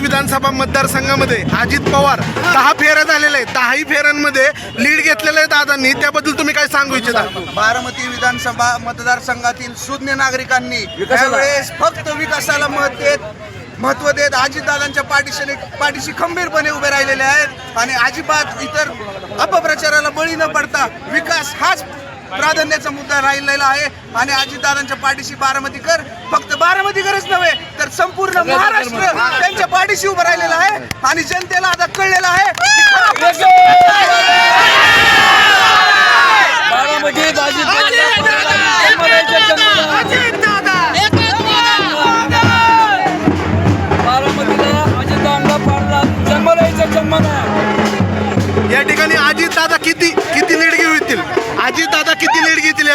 विधानसभा मतदारसंघामध्ये अजित पवार दहा फेऱ्या झालेल्या आहेत. दहाही फेऱ्यांमध्ये लीड घेतलेलं आहे दादांनी. त्याबद्दल तुम्ही काय सांगू इच्छिता? बारामती विधानसभा मतदारसंघातील शून्य नागरिकांनी त्यावेळेस फक्त विकासाला मत देत महत्त्व देत अजितदादांच्या पाठीशी पाठीशी खंबीरपणे उभे राहिलेले आहेत. आणि अजिबात इतर अपप्रचाराला बळी न पडता विकास हाच प्राधान्याचा मुद्दा राहिलेला आहे आणि अजितदादांच्या पाठीशी बारामतीकर फक्त बारामतीकरच नव्हे तर संपूर्ण महाराष्ट्र त्यांच्या पाठीशी उभं राहिलेलं आहे आणि जनतेला आता कळलेलं आहे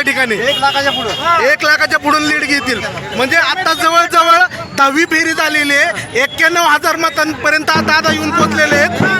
ठिकाणी. एक लाखाच्या पुढे. एक लाखाच्या पुढून लीड घेतील. म्हणजे आता जवळजवळ दहावी फेरी झालेली आहे. एक्क्याण्णव हजार मतांपर्यंत दादा येऊन पोचलेले आहेत.